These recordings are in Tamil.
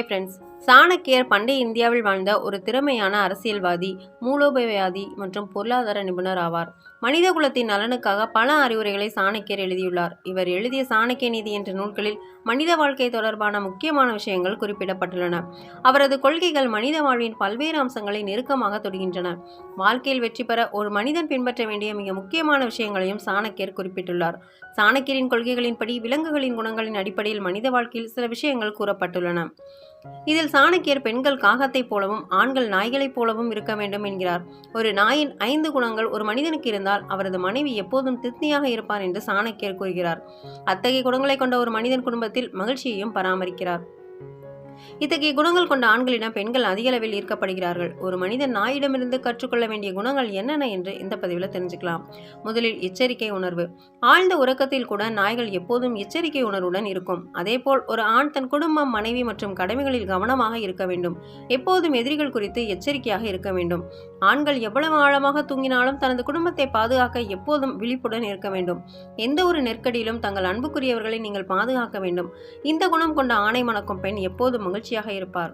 ஃப்ரெண்ட்ஸ் சாணக்கியர் பண்டைய இந்தியாவில் வாழ்ந்த ஒரு திறமையான அரசியல்வாதி மூலோபயவாதி மற்றும் பொருளாதார நிபுணர் ஆவார். மனித குலத்தின் நலனுக்காக பல அறிவுரைகளை சாணக்கியர் எழுதியுள்ளார். இவர் எழுதிய சாணக்கிய நீதி என்ற நூல்களில் மனித வாழ்க்கை தொடர்பான முக்கியமான விஷயங்கள் குறிப்பிடப்பட்டுள்ளன. அவரது கொள்கைகள் மனித வாழ்வின் பல்வேறு அம்சங்களை நெருக்கமாக தொடுகின்றன. வாழ்க்கையில் வெற்றி பெற ஒரு மனிதன் பின்பற்ற வேண்டிய மிக முக்கியமான விஷயங்களையும் சாணக்கியர் குறிப்பிட்டுள்ளார். சாணக்கியரின் கொள்கைகளின்படி விலங்குகளின் குணங்களின் அடிப்படையில் மனித வாழ்க்கையில் சில விஷயங்கள் கூறப்பட்டுள்ளன. இதில் சாணக்கியர் பெண்கள் காகத்தைப் போலவும் ஆண்கள் நாய்களைப் போலவும் இருக்க வேண்டும் என்கிறார். ஒரு நாயின் ஐந்து குணங்கள் ஒரு மனிதனுக்கு இருந்தால் அவரது மனைவி எப்போதும் திருப்தியாக இருப்பார் என்று சாணக்கியர் கூறுகிறார். அத்தகைய குணங்களை கொண்ட ஒரு மனிதன் குடும்பத்தில் மகிழ்ச்சியையும் பராமரிக்கிறார். இத்தகைய குணங்கள் கொண்ட ஆண்களிடம் பெண்கள் அதிக அளவில் ஈர்க்கப்படுகிறார்கள். ஒரு மனிதன் நாயிடமிருந்து கற்றுக்கொள்ள வேண்டிய குணங்கள் என்னென்ன என்று இந்த பதிவில் தெரிஞ்சுக்கலாம். முதலில் எச்சரிக்கை உணர்வு. ஆழ்ந்த உறக்கத்தில் கூட நாய்கள் எப்போதும் எச்சரிக்கை உணர்வுடன் இருக்கும். அதேபோல் ஒரு ஆண் தன் குடும்பம் மனைவி மற்றும் கடமைகளில் கவனமாக இருக்க வேண்டும். எப்போதும் எதிரிகள் குறித்து எச்சரிக்கையாக இருக்க வேண்டும். ஆண்கள் எவ்வளவு ஆழமாக தூங்கினாலும் தனது குடும்பத்தை பாதுகாக்க எப்போதும் விழிப்புடன் இருக்க வேண்டும். எந்த ஒரு நெருக்கடியிலும் தங்கள் அன்புக்குரியவர்களை நீங்கள் பாதுகாக்க வேண்டும். இந்த குணம் கொண்ட ஆணை மணக்கும் பெண் எப்போதும் மகிழ்ச்சியாக இருப்பார்.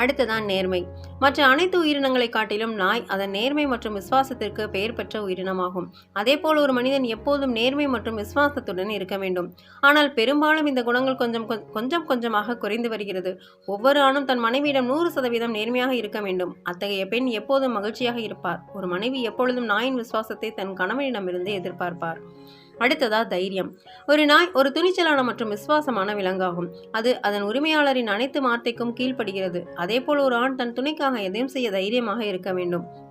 அடுத்ததான் நேர்மை. மற்ற அனைத்து உயிரினங்களை காட்டிலும் நாய் அதன் நேர்மை மற்றும் விசுவாசத்திற்கு பெயர் பெற்ற உயிரினமாகும். அதேபோல் ஒரு மனிதன் எப்போதும் நேர்மை மற்றும் விசுவாசத்துடன் இருக்க வேண்டும். ஆனால் பெரும்பாலும் இந்த குணங்கள் கொஞ்சம் கொஞ்சம் கொஞ்சமாக குறைந்து வருகிறது. ஒவ்வொரு ஆணும் தன் மனைவியிடம் நூறு சதவீதம் நேர்மையாக இருக்க வேண்டும். அத்தகைய பெண் எப்போதும் மகிழ்ச்சியாக இருப்பார். ஒரு மனைவி எப்பொழுதும் நாயின் விசுவாசத்தை தன் கணவனிடமிருந்து எதிர்பார்ப்பார். அடுத்ததா தைரியம். ஒரு நாய் ஒரு துணிச்சலான மற்றும் விசுவாசமான விலங்காகும். அது அதன் உரிமையாளரின் அனைத்து வார்த்தைக்கும் கீழ்ப்படுகிறது. அதேபோல் ஒரு ஆண் தன் துணைக்காக எதையும் செய்ய தைரியமாக இருக்க வேண்டும்.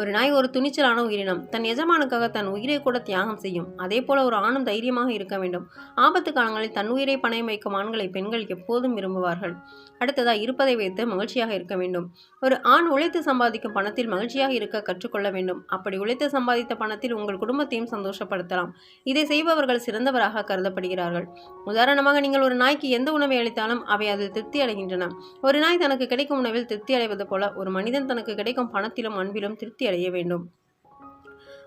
ஒரு நாய் ஒரு துணிச்சலான உயிரினம். தன் எஜமானுக்காக தன் உயிரை கூட தியாகம் செய்யும். அதே போல ஒரு ஆணும் தைரியமாக இருக்க வேண்டும். ஆபத்து காலங்களில் தன் உயிரை பணயம் வைக்கும் ஆண்களை பெண்கள் எப்போதும் விரும்புவார்கள். அடுத்ததா இருப்பதை வைத்து மகிழ்ச்சியாக இருக்க வேண்டும். ஒரு ஆண் உழைத்து சம்பாதிக்கும் பணத்தில் மகிழ்ச்சியாக இருக்க கற்றுக்கொள்ள வேண்டும். அப்படி உழைத்து சம்பாதித்த பணத்தில் உங்கள் குடும்பத்தையும் சந்தோஷப்படுத்தலாம். இதை செய்பவர்கள் சிறந்தவராக கருதப்படுகிறார்கள். உதாரணமாக நீங்கள் ஒரு நாய்க்கு எந்த உணவை அளித்தாலும் அவை அதில் திருப்தி அடைகின்றன. ஒரு நாய் தனக்கு கிடைக்கும் உணவில் திருப்தி அடைவது போல ஒரு மனிதன் தனக்கு கிடைக்கும் பணத்திலும் அன்பிலும் திருப்தி அடைய வேண்டும்.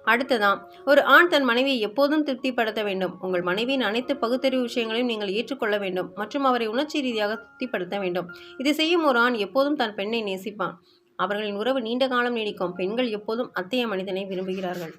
அடுத்ததாம் ஒரு ஆண் தன் மனைவியை எப்போதும் திருப்திப்படுத்த வேண்டும். உங்கள் மனைவியின் அனைத்து பகுத்தறிவு விஷயங்களையும் நீங்கள் ஏற்றுக்கொள்ள வேண்டும் மற்றும் அவரை உணர்ச்சி ரீதியாக திருப்திப்படுத்த வேண்டும். இதை செய்யும் ஒரு ஆண் எப்போதும் தன் பெண்ணை நேசிப்பான். அவர்களின் உறவு நீண்ட காலம் நீடிக்கும். பெண்கள் எப்போதும் அத்தைய மனிதனை விரும்புகிறார்கள்.